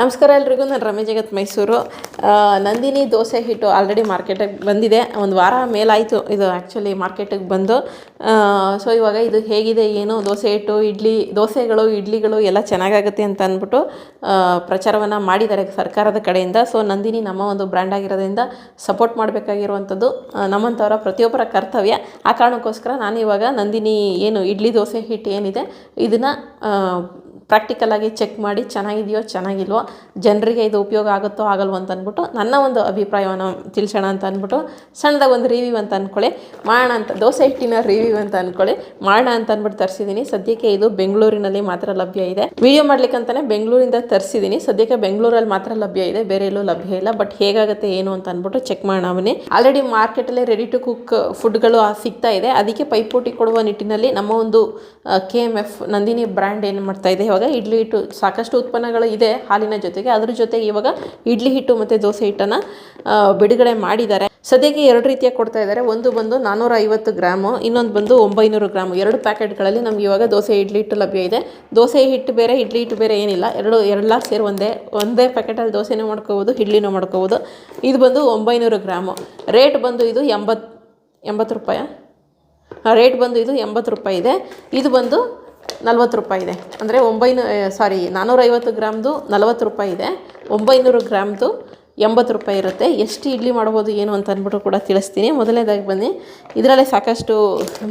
ನಮಸ್ಕಾರ ಎಲ್ರಿಗೂ, ನಾನು ರಮೇಶ್ ಜಗತ್ ಮೈಸೂರು. ನಂದಿನಿ ದೋಸೆ ಹಿಟ್ಟು ಆಲ್ರೆಡಿ ಮಾರ್ಕೆಟಿಗೆ ಬಂದಿದೆ. ಒಂದು ವಾರ ಮೇಲಾಯಿತು ಇದು ಆ್ಯಕ್ಚುಲಿ ಮಾರ್ಕೆಟಿಗೆ ಬಂದು. ಸೊ ಇವಾಗ ಇದು ಹೇಗಿದೆ, ಏನು, ದೋಸೆ ಹಿಟ್ಟು, ಇಡ್ಲಿ, ದೋಸೆಗಳು, ಇಡ್ಲಿಗಳು ಎಲ್ಲ ಚೆನ್ನಾಗಾಗುತ್ತೆ ಅಂತ ಅಂದ್ಬಿಟ್ಟು ಪ್ರಚಾರವನ್ನು ಮಾಡಿದ್ದಾರೆ ಸರ್ಕಾರದ ಕಡೆಯಿಂದ. ಸೊ ನಂದಿನಿ ನಮ್ಮ ಒಂದು ಬ್ರ್ಯಾಂಡ್ ಆಗಿರೋದ್ರಿಂದ ಸಪೋರ್ಟ್ ಮಾಡಬೇಕಾಗಿರುವಂಥದ್ದು ನಮ್ಮಂಥವರ ಪ್ರತಿಯೊಬ್ಬರ ಕರ್ತವ್ಯ. ಆ ಕಾರಣಕ್ಕೋಸ್ಕರ ನಾನು ಇವಾಗ ನಂದಿನಿ ಏನು ಇಡ್ಲಿ ದೋಸೆ ಹಿಟ್ಟು ಏನಿದೆ, ಇದನ್ನು ಪ್ರಾಕ್ಟಿಕಲಾಗಿ ಚೆಕ್ ಮಾಡಿ ಚೆನ್ನಾಗಿದೆಯೋ, ಚೆನ್ನಾಗಿಲ್ವೋ, ಜನರಿಗೆ ಇದು ಉಪಯೋಗ ಆಗುತ್ತೋ, ಆಗಲ್ವೋ ಅಂತ ಅಂದ್ಬಿಟ್ಟು ನನ್ನ ಒಂದು ಅಭಿಪ್ರಾಯವನ್ನು ತಿಳಿಸೋಣ ಅಂತ ಅಂದ್ಬಿಟ್ಟು ಸಣ್ಣದಾಗಿ ಒಂದು ರಿವ್ಯೂ ಅಂತ ಅಂದ್ಕೊಳ್ಳಿ. ಮಾಡೋಣ ಅಂತ, ದೋಸೆ ಹಿಟ್ಟಿನ ರಿವ್ಯೂ ಅಂತ ಅಂದ್ಕೊಳ್ಳಿ. ಮಾಡೋಣ ಅಂತ ಅಂದ್ಬಿಟ್ಟು ತರಿಸಿದ್ದೀನಿ. ಸದ್ಯಕ್ಕೆ ಇದು ಬೆಂಗಳೂರಿನಲ್ಲಿ ಮಾತ್ರ ಲಭ್ಯ ಇದೆ. ವಿಡಿಯೋ ಮಾಡ್ಲಿಕ್ಕಂತಾನೆ ಬೆಂಗಳೂರಿಂದ ತರಿಸಿದ್ದೀನಿ. ಸದ್ಯಕ್ಕೆ ಬೆಂಗಳೂರಲ್ಲಿ ಮಾತ್ರ ಲಭ್ಯ ಇದೆ. ಬೇರೆ ಎಲ್ಲೂ ಲಭ್ಯ ಇಲ್ಲ. ಬಟ್ ಹೇಗಾಗುತ್ತೆ, ಏನು ಅಂತ ಅಂದ್ಬಿಟ್ಟು ಚೆಕ್ ಮಾಡೋಣ ಆಲ್ರೆಡಿ ಮಾರ್ಕೆಟಲ್ಲಿ ರೆಡಿ ಟು ಕುಕ್ ಫುಡ್ಗಳು ಸಿಗ್ತಾ ಇದೆ. ಅದಕ್ಕೆ ಪೈಪೋಟಿ ಕೊಡುವ ನಿಟ್ಟಿನಲ್ಲಿ ನಮ್ಮ ಒಂದು K M F Nandini brand ಏನು ಮಾಡ್ತಾ ಇದೆ ಇವಾಗ ಇಡ್ಲಿ ಹಿಟ್ಟು ಸಾಕಷ್ಟು ಉತ್ಪನ್ನಗಳು ಇದೆ ಹಾಲಿನ ಜೊತೆಗೆ. ಅದ್ರ ಜೊತೆಗೆ ಇವಾಗ ಇಡ್ಲಿ ಹಿಟ್ಟು ಮತ್ತು ದೋಸೆ ಹಿಟ್ಟನ್ನು ಬಿಡುಗಡೆ ಮಾಡಿದ್ದಾರೆ. ಸದ್ಯಕ್ಕೆ ಎರಡು ರೀತಿಯ ಕೊಡ್ತಾ ಇದ್ದಾರೆ. ಒಂದು ಬಂದು ನಾನ್ನೂರ ಐವತ್ತು ಗ್ರಾಮು ಇನ್ನೊಂದು ಬಂದು ಒಂಬೈನೂರು ಗ್ರಾಮು ಎರಡು ಪ್ಯಾಕೆಟ್ಗಳಲ್ಲಿ ನಮ್ಗೆ ಇವಾಗ ದೋಸೆ ಇಡ್ಲಿ ಹಿಟ್ಟು ಲಭ್ಯ ಇದೆ. ದೋಸೆ ಹಿಟ್ಟು ಬೇರೆ, ಇಡ್ಲಿ ಹಿಟ್ಟು ಬೇರೆ ಏನಿಲ್ಲ. ಎರಡು ಎಲ್ಲ ಸೇರಿ ಒಂದೇ ಒಂದೇ ಪ್ಯಾಕೆಟಲ್ಲಿ ದೋಸೆನೂ ಮಾಡ್ಕೋಬೋದು, ಇಡ್ಲಿನೂ ಮಾಡ್ಕೋಬೋದು. ಇದು ಬಂದು ಒಂಬೈನೂರು ಗ್ರಾಮು. ರೇಟ್ ಬಂದು ಇದು ಎಂಬತ್ತು ಎಂಬತ್ತು ರೂಪಾಯಿ. ರೇಟ್ ಬಂದು ಇದು ಎಂಬತ್ತು ರೂಪಾಯಿ ಇದೆ. ಇದು ಬಂದು ನಲ್ವತ್ತು ರೂಪಾಯಿ ಇದೆ. ಅಂದರೆ ಒಂಬೈನೂ ಸಾರಿ ನಾನ್ನೂರೈವತ್ತು ಗ್ರಾಮ್ದು ನಲ್ವತ್ತು ರೂಪಾಯಿ ಇದೆ. ಒಂಬೈನೂರು ಗ್ರಾಮ್ದು ಎಂಬತ್ತು ರೂಪಾಯಿ ಇರುತ್ತೆ. ಎಷ್ಟು ಇಡ್ಲಿ ಮಾಡ್ಬೋದು, ಏನು ಅಂತ ಅಂದ್ಬಿಟ್ಟು ಕೂಡ ತಿಳಿಸ್ತೀನಿ. ಮೊದಲನೇದಾಗಿ ಬನ್ನಿ. ಇದರಲ್ಲೇ ಸಾಕಷ್ಟು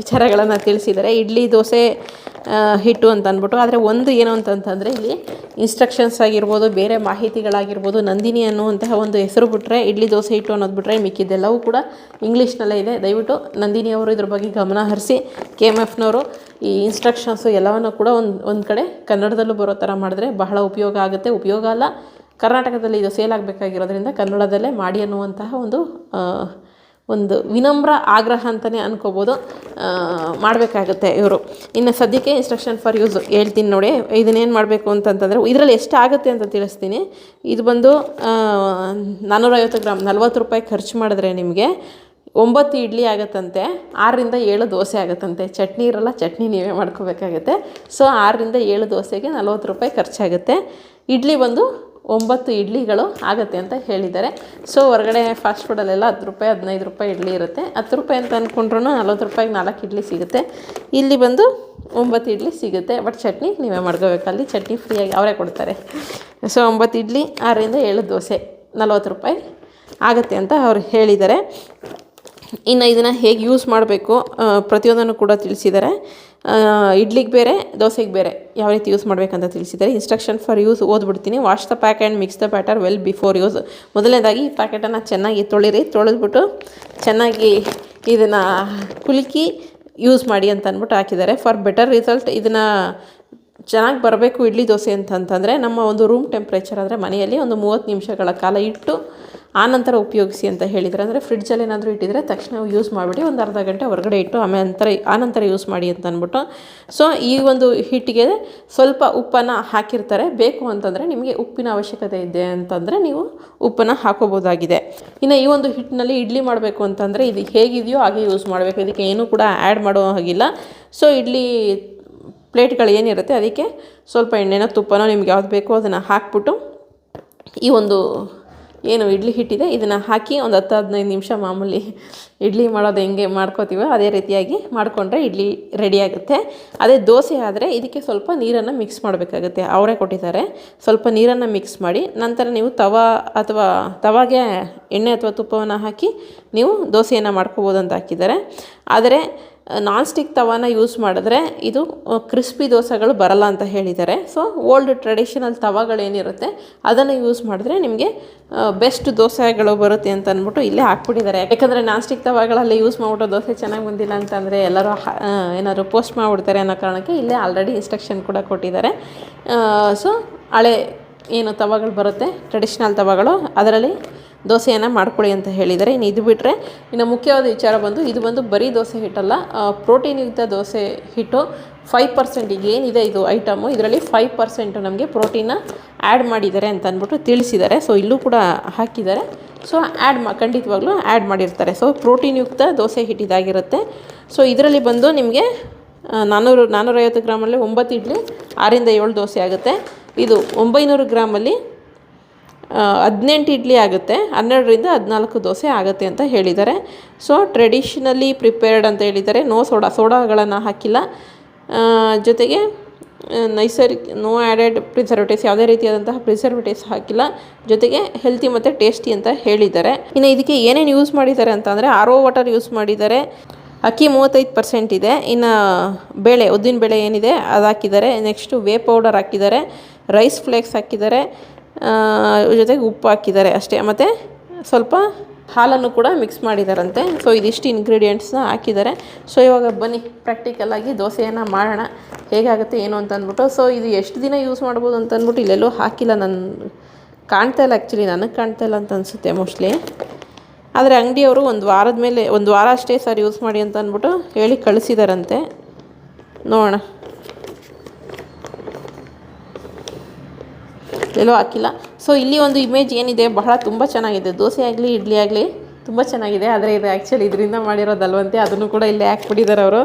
ವಿಚಾರಗಳನ್ನು ತಿಳಿಸಿದ್ದಾರೆ. ಇಡ್ಲಿ, ದೋಸೆ ಹಿಟ್ಟು ಅಂತ ಅಂದ್ಬಿಟ್ಟು. ಆದರೆ ಒಂದು ಏನು ಅಂತಂತಂದರೆ ಇಲ್ಲಿ ಇನ್ಸ್ಟ್ರಕ್ಷನ್ಸ್ ಆಗಿರ್ಬೋದು, ಬೇರೆ ಮಾಹಿತಿಗಳಾಗಿರ್ಬೋದು, ನಂದಿನಿ ಅನ್ನುವಂತಹ ಒಂದು ಹೆಸರು ಬಿಟ್ಟರೆ ಇಡ್ಲಿ, ದೋಸೆ, ಹಿಟ್ಟು ಅನ್ನೋದು ಬಿಟ್ಟರೆ ಮಿಕ್ಕಿದ್ದೆಲ್ಲವೂ ಕೂಡ ಇಂಗ್ಲೀಷ್ನಲ್ಲೇ ಇದೆ. ದಯವಿಟ್ಟು ನಂದಿನಿ ಅವರು ಇದ್ರ ಬಗ್ಗೆ ಗಮನ ಹರಿಸಿ. ಕೆ ಎಂ ಎಫ್ನವರು ಈ ಇನ್ಸ್ಟ್ರಕ್ಷನ್ಸು ಎಲ್ಲವನ್ನು ಕೂಡ ಒಂದು ಒಂದು ಕಡೆ ಕನ್ನಡದಲ್ಲೂ ಬರೋ ಥರ ಮಾಡಿದ್ರೆ ಬಹಳ ಉಪಯೋಗ ಆಗುತ್ತೆ. ಉಪಯೋಗ ಅಲ್ಲ ಕರ್ನಾಟಕದಲ್ಲಿ ಇದು ಸೇಲ್ ಆಗಬೇಕಾಗಿರೋದ್ರಿಂದ ಕನ್ನಡದಲ್ಲೇ ಮಾಡಿ ಅನ್ನುವಂತಹ ಒಂದು ಒಂದು ವಿನಮ್ರ ಆಗ್ರಹ ಅಂತಲೇ ಅನ್ಕೋಬೋದು. ಮಾಡಬೇಕಾಗುತ್ತೆ ಇವರು. ಇನ್ನು ಸದ್ಯಕ್ಕೆ ಇನ್ಸ್ಟ್ರಕ್ಷನ್ ಫಾರ್ ಯೂಸ್ ಹೇಳ್ತೀನಿ ನೋಡಿ. ಇದನ್ನೇನು ಮಾಡಬೇಕು ಅಂತಂತಂದರೆ ಇದರಲ್ಲಿ ಎಷ್ಟು ಆಗುತ್ತೆ ಅಂತ ತಿಳಿಸ್ತೀನಿ. ಇದು ಬಂದು ನಾನ್ನೂರೈವತ್ತು ಗ್ರಾಮ್ ನಲ್ವತ್ತು ರೂಪಾಯಿ ಖರ್ಚು ಮಾಡಿದ್ರೆ ನಿಮಗೆ ಒಂಬತ್ತು ಇಡ್ಲಿ ಆಗುತ್ತಂತೆ, ಆರರಿಂದ ಏಳು ದೋಸೆ ಆಗುತ್ತಂತೆ. ಚಟ್ನಿ ಇರಲ್ಲ, ಚಟ್ನಿ ನೀವೇ ಮಾಡ್ಕೋಬೇಕಾಗತ್ತೆ. ಸೊ ಆರರಿಂದ ಏಳು ದೋಸೆಗೆ ನಲ್ವತ್ತು ರೂಪಾಯಿ ಖರ್ಚಾಗುತ್ತೆ. ಇಡ್ಲಿ ಬಂದು ಒಂಬತ್ತು ಇಡ್ಲಿಗಳು ಆಗುತ್ತೆ ಅಂತ ಹೇಳಿದ್ದಾರೆ. ಸೊ ಹೊರಗಡೆ ಫಾಸ್ಟ್ ಫುಡಲ್ಲೆಲ್ಲ ಹತ್ತು ರೂಪಾಯಿ, ಹದಿನೈದು ರೂಪಾಯಿ ಇಡ್ಲಿ ಇರುತ್ತೆ. ಹತ್ತು ರೂಪಾಯಿ ಅಂತ ಅಂದ್ಕೊಂಡ್ರೂ ನಲ್ವತ್ತು ರೂಪಾಯಿಗೆ ನಾಲ್ಕು ಇಡ್ಲಿ ಸಿಗುತ್ತೆ. ಇಲ್ಲಿ ಬಂದು ಒಂಬತ್ತು ಇಡ್ಲಿ ಸಿಗುತ್ತೆ. ಬಟ್ ಚಟ್ನಿ ನೀವೇ ಮಾಡ್ಕೋಬೇಕು. ಅಲ್ಲಿ ಚಟ್ನಿ ಫ್ರೀಯಾಗಿ ಅವರೇ ಕೊಡ್ತಾರೆ. ಸೊ ಒಂಬತ್ತು ಇಡ್ಲಿ, ಆರರಿಂದ ಏಳು ದೋಸೆ, ನಲ್ವತ್ತು ರೂಪಾಯಿ ಆಗುತ್ತೆ ಅಂತ ಅವ್ರು ಹೇಳಿದ್ದಾರೆ. ಇನ್ನು ಇದನ್ನು ಹೇಗೆ ಯೂಸ್ ಮಾಡಬೇಕು ಪ್ರತಿಯೊಂದನ್ನು ಕೂಡ ತಿಳಿಸಿದ್ದಾರೆ. ಇಡ್ಲಿಗೆ ಬೇರೆ, ದೋಸೆಗೆ ಬೇರೆ. ಯಾವ ರೀತಿ ಯೂಸ್ ಮಾಡಬೇಕಂತ ತಿಳಿಸಿದ್ದಾರೆ. Instruction for use ಓದ್ಬಿಡ್ತೀನಿ. Wash the pack and mix the batter well before use ಮೊದಲನೇದಾಗಿ ಈ ಪ್ಯಾಕೆಟನ್ನು ಚೆನ್ನಾಗಿ ತೊಳಿರಿ ತೊಳೆದ್ಬಿಟ್ಟು ಚೆನ್ನಾಗಿ ಇದನ್ನು ಕುಲುಕಿ ಯೂಸ್ ಮಾಡಿ ಅಂತ ಅಂದ್ಬಿಟ್ಟು ಹಾಕಿದ್ದಾರೆ. ಫಾರ್ ಬೆಟರ್ ರಿಸಲ್ಟ್ ಇದನ್ನು ಚೆನ್ನಾಗಿ ಬರಬೇಕು ಇಡ್ಲಿ ದೋಸೆ ಅಂತಂತಂದರೆ ನಮ್ಮ ಒಂದು ರೂಮ್ ಟೆಂಪ್ರೇಚರ್ ಅಂದರೆ ಮನೆಯಲ್ಲಿ ಒಂದು ಮೂವತ್ತು ನಿಮಿಷಗಳ ಕಾಲ ಇಟ್ಟು ಆನಂತರ ಉಪಯೋಗಿಸಿ ಅಂತ ಹೇಳಿದರೆ ಅಂದರೆ ಫ್ರಿಡ್ಜಲ್ಲಿ ಏನಾದರೂ ಇಟ್ಟಿದ್ರೆ ತಕ್ಷಣ ಯೂಸ್ ಮಾಡಿಬಿಡಿ ಒಂದು ಅರ್ಧ ಗಂಟೆ ಹೊರಗಡೆ ಇಟ್ಟು ಆಮೇಲೆ ನಂತರ ಆನಂತರ ಯೂಸ್ ಮಾಡಿ ಅಂತ ಅಂದ್ಬಿಟ್ಟು. ಸೊ ಈ ಒಂದು ಹಿಟ್ಟಿಗೆ ಸ್ವಲ್ಪ ಉಪ್ಪನ್ನು ಹಾಕಿರ್ತಾರೆ. ಬೇಕು ಅಂತಂದರೆ ನಿಮಗೆ ಉಪ್ಪಿನ ಅವಶ್ಯಕತೆ ಇದೆ ಅಂತಂದರೆ ನೀವು ಉಪ್ಪನ್ನು ಹಾಕೋಬೋದಾಗಿದೆ ಇನ್ನು ಈ ಒಂದು ಹಿಟ್ಟಿನಲ್ಲಿ ಇಡ್ಲಿ ಮಾಡಬೇಕು ಅಂತಂದರೆ ಇದು ಹೇಗಿದೆಯೋ ಹಾಗೆ ಯೂಸ್ ಮಾಡಬೇಕು. ಇದಕ್ಕೆ ಏನೂ ಕೂಡ ಆ್ಯಡ್ ಮಾಡೋ ಹಾಗಿಲ್ಲ. ಸೊ ಇಡ್ಲಿ ಪ್ಲೇಟ್ಗಳು ಏನಿರುತ್ತೆ ಅದಕ್ಕೆ ಸ್ವಲ್ಪ ಎಣ್ಣೆನೋ ತುಪ್ಪನೋ ನಿಮ್ಗೆ ಯಾವ್ದು ಬೇಕೋ ಅದನ್ನು ಹಾಕ್ಬಿಟ್ಟು ಈ ಒಂದು ಏನು ಇಡ್ಲಿ ಹಿಟ್ಟಿದೆ, ಇದನ್ನು ಹಾಕಿ ಒಂದು ಹತ್ತು ಹದಿನೈದು ನಿಮಿಷ ಮಾಮೂಲಿ ಇಡ್ಲಿ ಮಾಡೋದು ಹೆಂಗೆ ಮಾಡ್ಕೋತೀವೋ ಅದೇ ರೀತಿಯಾಗಿ ಮಾಡಿಕೊಂಡ್ರೆ ಇಡ್ಲಿ ರೆಡಿ ಆಗುತ್ತೆ. ಅದೇ ದೋಸೆ ಆದರೆ ಇದಕ್ಕೆ ಸ್ವಲ್ಪ ನೀರನ್ನು ಮಿಕ್ಸ್ ಮಾಡಬೇಕಾಗುತ್ತೆ. ಅವರೇ ಕೊಟ್ಟಿದ್ದಾರೆ. ಸ್ವಲ್ಪ ನೀರನ್ನು ಮಿಕ್ಸ್ ಮಾಡಿ, ನಂತರ ನೀವು ತವಾ ಅಥವಾ ತವಾಗೆ ಎಣ್ಣೆ ಅಥವಾ ತುಪ್ಪವನ್ನು ಹಾಕಿ ನೀವು ದೋಸೆಯನ್ನು ಮಾಡ್ಕೋಬೋದು ಅಂತ ಹಾಕಿದ್ದಾರೆ. ಆದರೆ ನಾನ್ ಸ್ಟಿಕ್ ತವಾನ ಯೂಸ್ ಮಾಡಿದ್ರೆ ಇದು ಕ್ರಿಸ್ಪಿ ದೋಸೆಗಳು ಬರಲ್ಲ ಅಂತ ಹೇಳಿದ್ದಾರೆ. ಸೊ ಓಲ್ಡ್ ಟ್ರೆಡಿಷನಲ್ ತವಾಗಳೇನಿರುತ್ತೆ, ಅದನ್ನು ಯೂಸ್ ಮಾಡಿದ್ರೆ ನಿಮಗೆ ಬೆಸ್ಟ್ ದೋಸೆಗಳು ಬರುತ್ತೆ ಅಂತ ಅಂದ್ಬಿಟ್ಟು ಇಲ್ಲೇ ಹಾಕ್ಬಿಟ್ಟಿದ್ದಾರೆ. ಯಾಕಂದರೆ ನಾನ್ ಸ್ಟಿಕ್ ತವಾಗಳಲ್ಲಿ ಯೂಸ್ ಮಾಡ್ಬಿಟ್ಟು ದೋಸೆ ಚೆನ್ನಾಗಿ ಬಂದಿಲ್ಲ ಅಂತಂದರೆ ಎಲ್ಲರೂ ಏನಾದರೂ ಪೋಸ್ಟ್ ಮಾಡಿಬಿಡ್ತಾರೆ ಅನ್ನೋ ಕಾರಣಕ್ಕೆ ಇಲ್ಲೇ ಆಲ್ರೆಡಿ ಇನ್ಸ್ಟ್ರಕ್ಷನ್ ಕೂಡ ಕೊಟ್ಟಿದ್ದಾರೆ. ಸೊ ಹಳೆ ಏನು ತವಾಗಳು ಬರುತ್ತೆ ಟ್ರೆಡಿಷ್ನಲ್ ತವಾಗಳು, ಅದರಲ್ಲಿ ದೋಸೆಯನ್ನು ಮಾಡ್ಕೊಳ್ಳಿ ಅಂತ ಹೇಳಿದ್ದಾರೆ. ಇನ್ನು ಇದು ಬಿಟ್ಟರೆ ಇನ್ನು ಮುಖ್ಯವಾದ ವಿಚಾರ ಬಂದು ಇದು ಬಂದು ಬರೀ ದೋಸೆ ಹಿಟ್ಟಲ್ಲ ಪ್ರೋಟೀನ್ ಯುಕ್ತ ದೋಸೆ ಹಿಟ್ಟು ಫೈವ್ ಪರ್ಸೆಂಟಿಗೆ ಏನಿದೆ ಇದು ಐಟಮು ಇದರಲ್ಲಿ ಫೈವ್ ಪರ್ಸೆಂಟು ನಮಗೆ ಪ್ರೋಟೀನ ಆ್ಯಡ್ ಮಾಡಿದ್ದಾರೆ ಅಂತ ಅಂದ್ಬಿಟ್ಟು ತಿಳಿಸಿದ್ದಾರೆ. ಸೊ ಇಲ್ಲೂ ಕೂಡ ಹಾಕಿದ್ದಾರೆ. ಸೊ ಆ್ಯಡ್ ಮಾ, ಖಂಡಿತವಾಗ್ಲೂ ಆ್ಯಡ್ ಮಾಡಿರ್ತಾರೆ. ಸೊ ಪ್ರೋಟೀನ್ ಯುಕ್ತ ದೋಸೆ ಹಿಟ್ಟಿದಾಗಿರುತ್ತೆ ಸೊ ಇದರಲ್ಲಿ ಬಂದು ನಿಮಗೆ ನಾನ್ನೂರು ನಾನ್ನೂರೈವತ್ತು ಗ್ರಾಮಲ್ಲಿ ಒಂಬತ್ತು ಇಡ್ಲಿ, ಆರಿಂದ ಏಳು ದೋಸೆ ಆಗುತ್ತೆ. ಇದು ಒಂಬೈನೂರು ಗ್ರಾಮಲ್ಲಿ ಹದಿನೆಂಟು ಇಡ್ಲಿ ಆಗುತ್ತೆ, ಹನ್ನೆರಡರಿಂದ ಹದಿನಾಲ್ಕು ದೋಸೆ ಆಗುತ್ತೆ ಅಂತ ಹೇಳಿದ್ದಾರೆ. ಸೊ ಟ್ರೆಡಿಷ್ನಲಿ ಪ್ರಿಪೇರ್ಡ್ ಅಂತ ಹೇಳಿದ್ದಾರೆ. ನೋ ಸೋಡಾ ಸೋಡಾಗಳನ್ನು ಹಾಕಿಲ್ಲ. ಜೊತೆಗೆ ನೈಸರ್ಗಿಕ ನೋ ಆ್ಯಡೆಡ್ ಪ್ರಿಸರ್ವೇಟಿವ್ಸ್ ಯಾವುದೇ ರೀತಿಯಾದಂತಹ ಪ್ರಿಸರ್ವೇಟಿವ್ಸ್ ಹಾಕಿಲ್ಲ. ಜೊತೆಗೆ ಹೆಲ್ತಿ ಮತ್ತು ಟೇಸ್ಟಿ ಅಂತ ಹೇಳಿದ್ದಾರೆ. ಇನ್ನು ಇದಕ್ಕೆ ಏನೇನು ಯೂಸ್ ಮಾಡಿದ್ದಾರೆ ಅಂತಂದರೆ ಆರ್ ಒ ವಾಟರ್ ಯೂಸ್ ಮಾಡಿದ್ದಾರೆ. ಅಕ್ಕಿ ಮೂವತ್ತೈದು ಪರ್ಸೆಂಟ್ ಇದೆ. ಇನ್ನು ಬೇಳೆ, ಉದ್ದಿನ ಬೇಳೆ ಏನಿದೆ, ಅದು ಹಾಕಿದ್ದಾರೆ. ನೆಕ್ಸ್ಟು ವೇ ಪೌಡರ್ ಹಾಕಿದ್ದಾರೆ. ರೈಸ್ ಫ್ಲೇಕ್ಸ್ ಹಾಕಿದ್ದಾರೆ. ಜೊತೆಗೆ ಉಪ್ಪು ಹಾಕಿದ್ದಾರೆ ಅಷ್ಟೇ. ಮತ್ತು ಸ್ವಲ್ಪ ಹಾಲನ್ನು ಕೂಡ ಮಿಕ್ಸ್ ಮಾಡಿದಾರಂತೆ. ಸೊ ಇದಿಷ್ಟು ಇಂಗ್ರೀಡಿಯೆಂಟ್ಸ್ನ ಹಾಕಿದ್ದಾರೆ. ಸೊ ಇವಾಗ ಬನ್ನಿ ಪ್ರಾಕ್ಟಿಕಲಾಗಿ ದೋಸೆಯನ್ನು ಮಾಡೋಣ. ಹೇಗಾಗುತ್ತೆ, ಏನು ಅಂತ ಅಂದ್ಬಿಟ್ಟು. ಸೊ ಇದು ಎಷ್ಟು ದಿನ ಯೂಸ್ ಮಾಡ್ಬೋದು ಅಂತ ಅಂದ್ಬಿಟ್ಟು ಇಲ್ಲೆಲ್ಲೂ ಹಾಕಿಲ್ಲ. ನನ್ನ ಕಾಣ್ತಾ ಇಲ್ಲ ಆ್ಯಕ್ಚುಲಿ ನನಗೆ ಕಾಣ್ತಾ ಇಲ್ಲ ಅಂತ ಅನಿಸುತ್ತೆ ಮೋಸ್ಟ್ಲಿ ಆದರೆ ಅಂಗಡಿಯವರು ಒಂದು ವಾರದ ಮೇಲೆ, ಒಂದು ವಾರ ಅಷ್ಟೇ ಸರ್ ಯೂಸ್ ಮಾಡಿ ಅಂತ ಅಂದ್ಬಿಟ್ಟು ಹೇಳಿ ಕಳಿಸಿದಾರಂತೆ. ನೋಡೋಣ. ಎಲ್ಲೂ ಹಾಕಿಲ್ಲ. ಸೊ ಇಲ್ಲಿ ಒಂದು ಇಮೇಜ್ ಏನಿದೆ, ಬಹಳ ತುಂಬ ಚೆನ್ನಾಗಿದೆ. ದೋಸೆ ಆಗಲಿ, ಇಡ್ಲಿ ಆಗಲಿ ತುಂಬ ಚೆನ್ನಾಗಿದೆ. ಆದರೆ ಇದು ಆ್ಯಕ್ಚುಲಿ ಇದರಿಂದ ಮಾಡಿರೋದಲ್ವಂತೆ, ಅದನ್ನು ಕೂಡ ಇಲ್ಲಿ ಹಾಕ್ಬಿಟ್ಟಿದ್ದಾರೆ ಅವರು.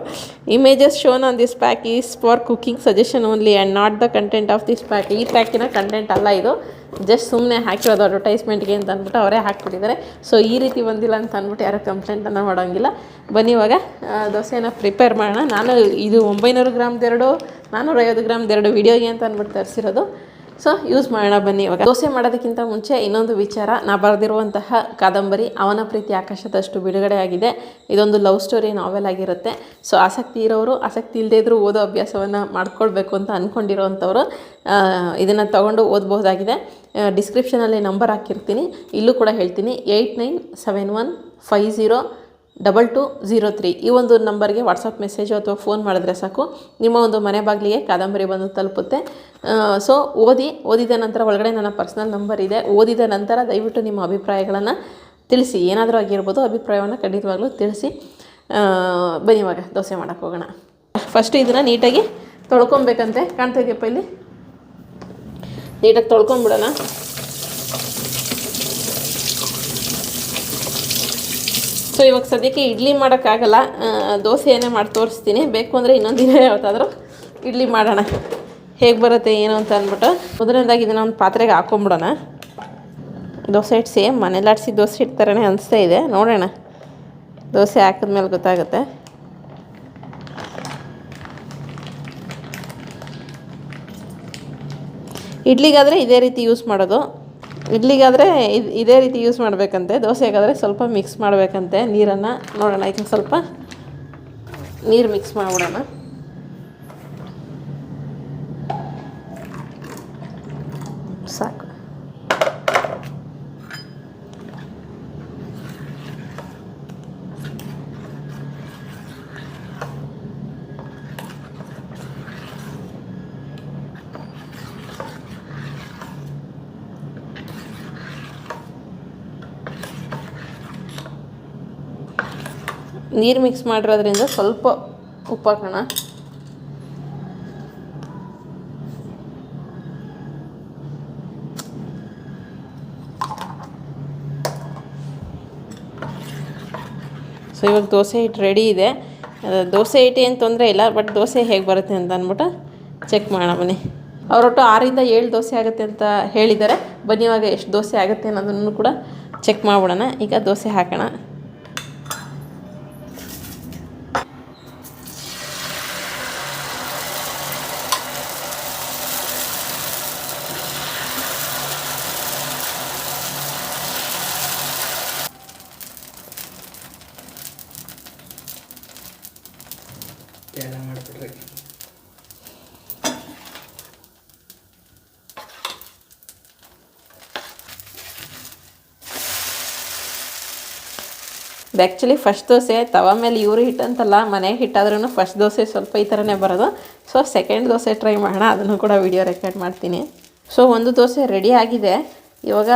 Images shown on this pack is for cooking suggestion only and not the content of this pack ಈ ಪ್ಯಾಕಿನ ಕಂಟೆಂಟ್ ಅಲ್ಲ ಇದು. ಜಸ್ಟ್ ಸುಮ್ಮನೆ ಹಾಕಿರೋದು ಅಡ್ವರ್ಟೈಸ್ಮೆಂಟ್ಗೆ ಅಂತ ಅಂದ್ಬಿಟ್ಟು ಅವರೇ ಹಾಕ್ಬಿಟ್ಟಿದ್ದಾರೆ ಸೊ ಈ ರೀತಿ ಬಂದಿಲ್ಲ ಅಂತ ಅಂದ್ಬಿಟ್ಟು ಯಾರು ಕಂಪ್ಲೇಂಟನ್ನು ಮಾಡೋಂಗಿಲ್ಲ. ಬನ್ನಿ ಇವಾಗ ದೋಸೆನ ಪ್ರಿಪೇರ್ ಮಾಡೋಣ. ನಾನು ಇದು ಒಂಬೈನೂರು ಗ್ರಾಮ್ದೆರಡು ನಾನ್ನೂರೈವತ್ತು ಗ್ರಾಮ್ದೆರಡು ವೀಡಿಯೋಗೆ ಅಂತ ಅಂದ್ಬಿಟ್ಟು ತರಿಸಿರೋದು. ಸೊ ಯೂಸ್ ಮಾಡೋಣ ಬನ್ನಿ ಇವಾಗ. ದೋಸೆ ಮಾಡೋದಕ್ಕಿಂತ ಮುಂಚೆ ಇನ್ನೊಂದು ವಿಚಾರ. ನಾ ಬರೆದಿರುವಂತಹ ಕಾದಂಬರಿ ಅವನ ಪ್ರೀತಿ ಆಕಾಶದಷ್ಟು ಬಿಡುಗಡೆ ಆಗಿದೆ ಇದೊಂದು ಲವ್ ಸ್ಟೋರಿ ನಾವೆಲ್ ಆಗಿರುತ್ತೆ. ಸೊ ಆಸಕ್ತಿ ಇರೋರು, ಆಸಕ್ತಿ ಇಲ್ಲದೇ ಇದ್ರೂ ಓದೋ ಅಭ್ಯಾಸವನ್ನು ಮಾಡ್ಕೊಳ್ಬೇಕು ಅಂತ ಅಂದ್ಕೊಂಡಿರೋವಂಥವ್ರು ಇದನ್ನು ತೊಗೊಂಡು ಓದಬಹುದಾಗಿದೆ. ಡಿಸ್ಕ್ರಿಪ್ಷನಲ್ಲಿ ನಂಬರ್ ಹಾಕಿರ್ತೀನಿ. ಇಲ್ಲೂ ಕೂಡ ಹೇಳ್ತೀನಿ. Eight nine seven one five zero double two zero three ಈ ಒಂದು ನಂಬರ್ಗೆ ವಾಟ್ಸಪ್ ಮೆಸೇಜು ಅಥವಾ ಫೋನ್ ಮಾಡಿದ್ರೆ ಸಾಕು. ನಿಮ್ಮ ಒಂದು ಮನೆ ಬಾಗಿಲಿಗೆ ಕಾದಂಬರಿ ಬಂದು ತಲುಪುತ್ತೆ. ಸೊ ಓದಿ, ಓದಿದ ನಂತರ ಒಳಗಡೆ ನನ್ನ ಪರ್ಸ್ನಲ್ ನಂಬರ್ ಇದೆ. ಓದಿದ ನಂತರ ದಯವಿಟ್ಟು ನಿಮ್ಮ ಅಭಿಪ್ರಾಯಗಳನ್ನು ತಿಳಿಸಿ. ಏನಾದರೂ ಆಗಿರ್ಬೋದು ಅಭಿಪ್ರಾಯವನ್ನು ಖಂಡಿತವಾಗ್ಲೂ ತಿಳಿಸಿ. ಬನ್ನಿ ಇವಾಗ ದೋಸೆ ಮಾಡೋಕೆ ಹೋಗೋಣ. ಫಸ್ಟ್ ಇದನ್ನು ನೀಟಾಗಿ ತೊಳ್ಕೊಬೇಕಂತೆ. ಕಾಣ್ತಾ ಇದೆಯಪ್ಪ ಇಲ್ಲಿ? ನೀಟಾಗಿ ತೊಳ್ಕೊಂಬಿಡೋಣ. ಸೊ ಇವಾಗ ಸದ್ಯಕ್ಕೆ ಇಡ್ಲಿ ಮಾಡೋಕ್ಕಾಗಲ್ಲ ದೋಸೆಯನ್ನೇ ಮಾಡಿ ತೋರಿಸ್ತೀನಿ. ಬೇಕು ಅಂದರೆ ಇನ್ನೊಂದು ದಿನ ಯಾವತ್ತಾದರೂ ಇಡ್ಲಿ ಮಾಡೋಣ. ಹೇಗೆ ಬರುತ್ತೆ, ಏನು ಅಂತ ಅಂದ್ಬಿಟ್ಟು. ಮೊದಲನೇದಾಗಿ ಇದನ್ನು ಒಂದು ಪಾತ್ರೆಗೆ ಹಾಕೊಂಬಿಡೋಣ. ದೋಸೆ ಹಿಟ್ಟು ಸೇಮ್, ಮನೇಲಿ ಆಡಿಸಿ ದೋಸೆ ಹಿಟ್ಟು ಅನಿಸ್ತಾ ಇದೆ. ನೋಡೋಣ. ದೋಸೆ ಹಾಕಿದ್ಮೇಲೆ ಗೊತ್ತಾಗುತ್ತೆ. ಇಡ್ಲಿಗಾದರೆ ಇದೇ ರೀತಿ ಯೂಸ್ ಮಾಡೋದು. ಇಡ್ಲಿಗಾದರೆ ಇದು ಇದೇ ರೀತಿ ಯೂಸ್ ಮಾಡಬೇಕಂತೆ. ದೋಸೆಗಾದರೆ ಸ್ವಲ್ಪ ಮಿಕ್ಸ್ ಮಾಡಬೇಕಂತೆ. ನೀರನ್ನು ನೋಡೋಣ, ಈಗ ಸ್ವಲ್ಪ ನೀರು ಮಿಕ್ಸ್ ಮಾಡಿಬಿಡೋಣ. ನೀರು ಮಿಕ್ಸ್ ಮಾಡಿರೋದ್ರಿಂದ ಸ್ವಲ್ಪ ಉಪ್ಪು ಹಾಕೋಣ. ಸೊ ಇವಾಗ ದೋಸೆ ಹಿಟ್ಟು ರೆಡಿ ಇದೆ. ದೋಸೆ ಹಿಟ್ಟು ಏನು ತೊಂದರೆ ಇಲ್ಲ ಬಟ್ ದೋಸೆ ಹೇಗೆ ಬರುತ್ತೆ ಅಂತ ಅಂದ್ಬಿಟ್ಟು ಚೆಕ್ ಮಾಡೋಣ ಬನ್ನಿ. ಅವರೊಟ್ಟು ಆರಿಂದ ಏಳು ದೋಸೆ ಆಗುತ್ತೆ ಅಂತ ಹೇಳಿದ್ದಾರೆ. ಬನ್ನಿ ಇವಾಗ ಎಷ್ಟು ದೋಸೆ ಆಗುತ್ತೆ ಅನ್ನೋದನ್ನು ಕೂಡ ಚೆಕ್ ಮಾಡ್ಬಿಡೋಣ. ಈಗ ದೋಸೆ ಹಾಕೋಣ. ಆ್ಯಕ್ಚುಲಿ ಫಸ್ಟ್ ದೋಸೆ, ತವ ಮೇಲೆ ಇವರು ಹಿಟ್ಟು ಅಂತಲ್ಲ ಮನೆ ಹಿಟ್ಟಾದ್ರೂ ಫಸ್ಟ್ ದೋಸೆ ಸ್ವಲ್ಪ ಈ ಥರನೇ ಬರೋದು. ಸೊ ಸೆಕೆಂಡ್ ದೋಸೆ ಟ್ರೈ ಮಾಡೋಣ, ಅದನ್ನು ಕೂಡ ವಿಡಿಯೋ ರೆಕಾರ್ಡ್ ಮಾಡ್ತೀನಿ. ಸೊ ಒಂದು ದೋಸೆ ರೆಡಿ ಆಗಿದೆ. ಇವಾಗ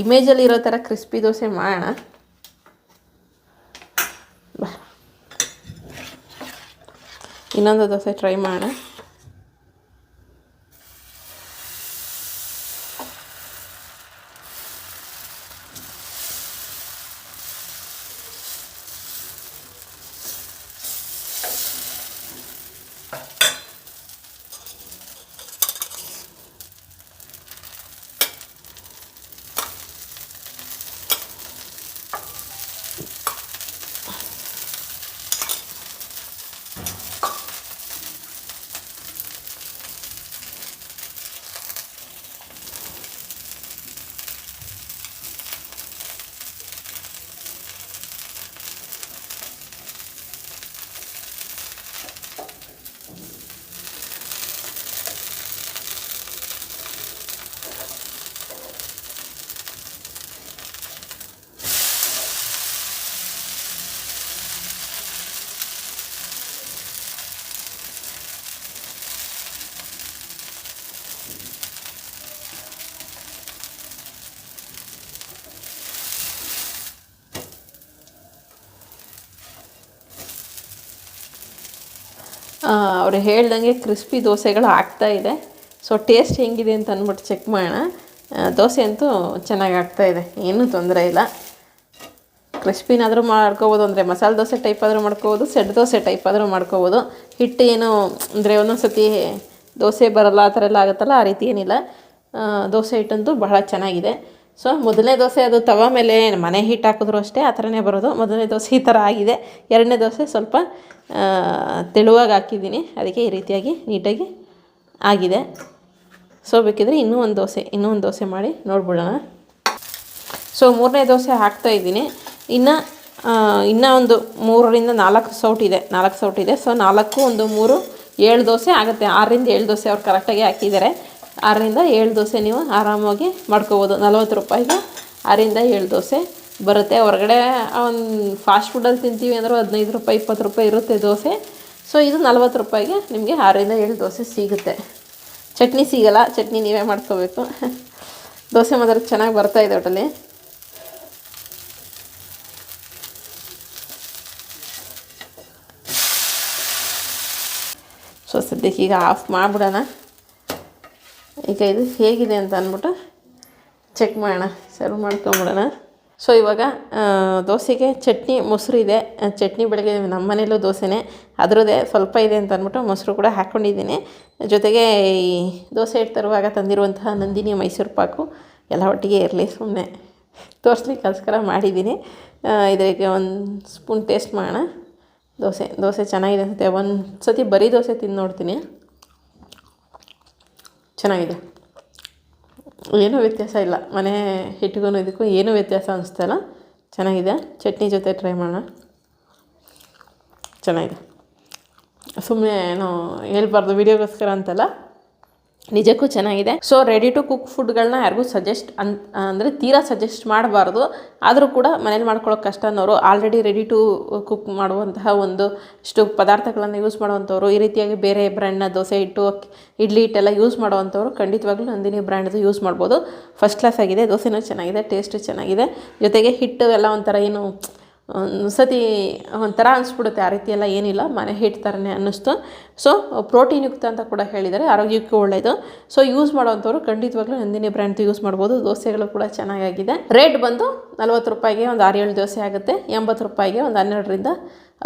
ಇಮೇಜಲ್ಲಿ ಇರೋ ಥರ ಕ್ರಿಸ್ಪಿ ದೋಸೆ ಮಾಡೋಣ. ಇನ್ನೊಂದು ದೋಸೆ ಟ್ರೈ ಮಾಡೋಣ. ಅವ್ರು ಹೇಳ್ದಂಗೆ ಕ್ರಿಸ್ಪಿ ದೋಸೆಗಳು ಆಗ್ತಾ ಇದೆ. ಸೊ ಟೇಸ್ಟ್ ಹೆಂಗಿದೆ ಅಂತ ಅಂದ್ಬಿಟ್ಟು ಚೆಕ್ ಮಾಡೋಣ. ದೋಸೆ ಅಂತೂ ಚೆನ್ನಾಗಿ ಇದೆ. ಏನೂ ತೊಂದರೆ ಇಲ್ಲ. ಕ್ರಿಸ್ಪಿನಾದರೂ ಮಾಡ್ಕೋಬೋದು, ಅಂದರೆ ಮಸಾಲೆ ದೋಸೆ ಟೈಪ್ ಆದರೂ ಮಾಡ್ಕೋಬೋದು, ಸೆಡ್ ದೋಸೆ ಟೈಪ್ ಆದರೂ ಮಾಡ್ಕೋಬೋದು. ಹಿಟ್ಟು ಏನು, ಅಂದರೆ ಒಂದೊಂದು ಸತಿ ದೋಸೆ ಬರಲ್ಲ, ಆ ಥರ ಎಲ್ಲ ಆಗುತ್ತಲ್ಲ, ಆ ರೀತಿ ಏನಿಲ್ಲ. ದೋಸೆ ಹಿಟ್ಟಂತೂ ಬಹಳ ಚೆನ್ನಾಗಿದೆ. ಸೊ ಮೊದಲನೇ ದೋಸೆ ಅದು ತವ ಮೇಲೆ ಮನೆ ಹಿಟ್ಟು ಹಾಕಿದ್ರು ಅಷ್ಟೇ, ಆ ಥರನೇ ಬರೋದು. ಮೊದಲನೇ ದೋಸೆ ಈ ಥರ ಆಗಿದೆ. ಎರಡನೇ ದೋಸೆ ಸ್ವಲ್ಪ ತೆಳುವಾಗಿ ಹಾಕಿದ್ದೀನಿ. ಅದಕ್ಕೆ ಈ ರೀತಿಯಾಗಿ ನೀಟಾಗಿ ಆಗಿದೆ. ಸೊ, ಬೇಕಿದ್ರೆ ಇನ್ನೂ ಒಂದು ದೋಸೆ, ಇನ್ನೂ ಒಂದು ದೋಸೆ ಮಾಡಿ ನೋಡ್ಬಿಡೋಣ. ಸೊ, ಮೂರನೇ ದೋಸೆ ಹಾಕ್ತಾ ಇದ್ದೀನಿ. ಇನ್ನು ಇನ್ನೂ ಒಂದು ಮೂರರಿಂದ ನಾಲ್ಕು ಸೌಟ್ ಇದೆ. ನಾಲ್ಕು ಸೌಟ್ ಇದೆ. ಸೊ, ನಾಲ್ಕು, ಒಂದು, ಮೂರು, ಏಳು ದೋಸೆ ಆಗುತ್ತೆ. ಆರರಿಂದ ಏಳು ದೋಸೆ ಅವ್ರು ಕರೆಕ್ಟಾಗಿ ಹಾಕಿದ್ದಾರೆ. ಆರರಿಂದ ಏಳು ದೋಸೆ ನೀವು ಆರಾಮಾಗಿ ಮಾಡ್ಕೋಬೋದು. ನಲ್ವತ್ತು ರೂಪಾಯಿಗೆ ಆರರಿಂದ ಏಳು ದೋಸೆ. ಬರುತ್ತೆ. ಹೊರಗಡೆ ಒಂದು ಫಾಸ್ಟ್ ಫುಡ್ಡಲ್ಲಿ ತಿಂತೀವಿ ಅಂದರೂ ಹದಿನೈದು ರೂಪಾಯಿ, ಇಪ್ಪತ್ತು ರೂಪಾಯಿ ಇರುತ್ತೆ ದೋಸೆ. ಸೊ ಇದು ನಲ್ವತ್ತು ರೂಪಾಯಿಗೆ ನಿಮಗೆ ಆರರಿಂದ ಏಳು ದೋಸೆ ಸಿಗುತ್ತೆ. ಚಟ್ನಿ ಸಿಗಲ್ಲ, ಚಟ್ನಿ ನೀವೇ ಮಾಡ್ಕೋಬೇಕು. ದೋಸೆ ಮಾತ್ರ ಚೆನ್ನಾಗಿ ಬರ್ತಾ ಇದೆ ಒಟ್ಟಲ್ಲಿ. ಸೊ ಸದ್ಯಕ್ಕೆ ಈಗ ಆಫ್ ಮಾಡಿಬಿಡೋಣ. ಈಗ ಇದು ಹೇಗಿದೆ ಅಂತ ಅಂದ್ಬಿಟ್ಟು ಚೆಕ್ ಮಾಡೋಣ. ಸರ್ವ್ ಮಾಡ್ಕೊಂಬಿಡೋಣ. ಸೊ ಇವಾಗ ದೋಸೆಗೆ ಚಟ್ನಿ, ಮೊಸರು ಇದೆ. ಚಟ್ನಿ ಬೆಳಗ್ಗೆ ನಮ್ಮ ಮನೇಲೂ ದೋಸೆನೇ. ಅದರದ್ದೇ ಸ್ವಲ್ಪ ಇದೆ ಅಂತ ಅಂದ್ಬಿಟ್ಟು ಮೊಸರು ಕೂಡ ಹಾಕ್ಕೊಂಡಿದ್ದೀನಿ ಜೊತೆಗೆ ಈ ದೋಸೆ ತರುವಾಗ ತಂದಿರುವಂತಹ ನಂದಿನಿ ಮೈಸೂರು ಪಾಕು ಎಲ್ಲ ಒಟ್ಟಿಗೆ ಇರಲಿ ಸುಮ್ಮನೆ ತೋರಿಸ್ಲಿಕ್ಕೋಸ್ಕರ ಮಾಡಿದ್ದೀನಿ. ಇದಕ್ಕೆ ಒಂದು ಸ್ಪೂನ್ ಟೇಸ್ಟ್ ಮಾಡೋಣ. ದೋಸೆ ದೋಸೆ ಚೆನ್ನಾಗಿದೆ ಅನಿಸುತ್ತೆ. ಒಂದು ಸತಿ ಬರೀ ದೋಸೆ ತಿಂದು ನೋಡ್ತೀನಿ. ಚೆನ್ನಾಗಿದೆ. ಏನೂ ವ್ಯತ್ಯಾಸ ಇಲ್ಲ. ಮನೆ ಹಿಟ್ಟಿಗೂ ಇದಕ್ಕೂ ಏನೂ ವ್ಯತ್ಯಾಸ ಅನಿಸ್ತಲ್ಲ ಚೆನ್ನಾಗಿದೆ. ಚಟ್ನಿ ಜೊತೆ ಟ್ರೈ ಮಾಡೋಣ. ಚೆನ್ನಾಗಿದೆ. ಸುಮ್ಮನೆ ಏನೋ ಹೇಳ್ಬಾರ್ದು, ವೀಡಿಯೋಗೋಸ್ಕರ ಅಂತಲ್ಲ. ನಿಜಕ್ಕೂ ಚೆನ್ನಾಗಿದೆ. ಸೊ ರೆಡಿ ಟು ಕುಕ್ ಫುಡ್ಗಳನ್ನ ಯಾರಿಗೂ ಸಜೆಸ್ಟ್ ಅನ್, ಅಂದರೆ ತೀರಾ ಸಜೆಸ್ಟ್ ಮಾಡಬಾರ್ದು. ಆದರೂ ಕೂಡ ಮನೇಲಿ ಮಾಡ್ಕೊಳ್ಳೋಕೆ ಕಷ್ಟ ಅನ್ನೋರು ಆಲ್ರೆಡಿ ರೆಡಿ ಟು ಕುಕ್ ಮಾಡುವಂತಹ ಒಂದು ಇಷ್ಟು ಪದಾರ್ಥಗಳನ್ನು ಯೂಸ್ ಮಾಡುವಂಥವ್ರು, ಈ ರೀತಿಯಾಗಿ ಬೇರೆ ಬ್ರ್ಯಾಂಡ್ನ ದೋಸೆ ಹಿಟ್ಟು, ಇಡ್ಲಿ ಹಿಟ್ಟೆಲ್ಲ ಯೂಸ್ ಮಾಡುವಂಥವ್ರು ಖಂಡಿತವಾಗ್ಲೂ ನಂದಿನಿ ಬ್ರ್ಯಾಂಡ್ದು ಯೂಸ್ ಮಾಡ್ಬೋದು. ಫಸ್ಟ್ ಕ್ಲಾಸ್ ಆಗಿದೆ, ದೋಸೆನೂ ಚೆನ್ನಾಗಿದೆ ಟೇಸ್ಟು ಚೆನ್ನಾಗಿದೆ. ಜೊತೆಗೆ ಹಿಟ್ಟು ಎಲ್ಲ ಒಂಥರ ಏನು ಒಂದು ಸತಿ ಒಂಥರ ಅನಿಸ್ಬಿಡುತ್ತೆ. ಆ ರೀತಿ ಎಲ್ಲ ಏನಿಲ್ಲ, ಮನೆ ಹಿಟ್ಟು ಥರನೇ ಅನ್ನಿಸ್ತು. ಸೊ ಪ್ರೋಟೀನ್ ಯುಕ್ತ ಅಂತ ಕೂಡ ಹೇಳಿದ್ದಾರೆ. ಆರೋಗ್ಯಕ್ಕೆ ಒಳ್ಳೆಯದು ಸೊ ಯೂಸ್ ಮಾಡೋವಂಥವ್ರು ಖಂಡಿತವಾಗ್ಲೂ ನಂದಿನಿ ಬ್ರ್ಯಾಂಡ್ ಯೂಸ್ ಮಾಡ್ಬೋದು. ದೋಸೆಗಳು ಕೂಡ ಚೆನ್ನಾಗಾಗಿದೆ. ರೇಟ್ ಬಂದು ನಲ್ವತ್ತು ರೂಪಾಯಿಗೆ ಒಂದು ಆರು ಏಳು ದೋಸೆ ಆಗುತ್ತೆ. ಎಂಬತ್ತು ರೂಪಾಯಿಗೆ ಒಂದು ಹನ್ನೆರಡರಿಂದ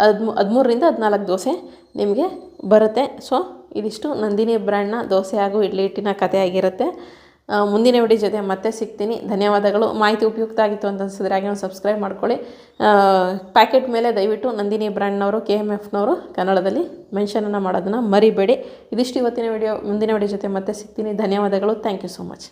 ಹದಿಮೂ, ಹದಿಮೂರರಿಂದ ಹದಿನಾಲ್ಕು ದೋಸೆ ನಿಮಗೆ ಬರುತ್ತೆ. ಸೊ ಇದಿಷ್ಟು ನಂದಿನಿ ಬ್ರ್ಯಾಂಡ್ನ ದೋಸೆ ಹಾಗೂ ಇಡ್ಲಿ ಹಿಟ್ಟಿನ ಕಥೆ ಆಗಿರುತ್ತೆ ಮುಂದಿನ ವಿಡಿಯೋ ಜೊತೆ ಮತ್ತೆ ಸಿಗ್ತೀನಿ. ಧನ್ಯವಾದಗಳು. ಮಾಹಿತಿ ಉಪಯುಕ್ತ ಆಗಿತ್ತು ಅಂತ ಅನ್ಸಿದ್ರೆ ಹಾಗೆ ಒಂದು ಸಬ್ಸ್ಕ್ರೈಬ್ ಮಾಡ್ಕೊಳ್ಳಿ. ಪ್ಯಾಕೆಟ್ ಮೇಲೆ ದಯವಿಟ್ಟು ನಂದಿನಿ ಬ್ರ್ಯಾಂಡ್ನವರು ಕೆ ಎಂ ಎಫ್ನವರು ಕನ್ನಡದಲ್ಲಿ ಮೆನ್ಷನನ್ನು ಮಾಡೋದನ್ನು ಮರಿಬೇಡಿ. ಇದಿಷ್ಟು ಇವತ್ತಿನ ವಿಡಿಯೋ ಮುಂದಿನ ವಿಡಿಯೋ ಜೊತೆ ಮತ್ತೆ ಸಿಗ್ತೀನಿ. ಧನ್ಯವಾದಗಳು. Thank you so much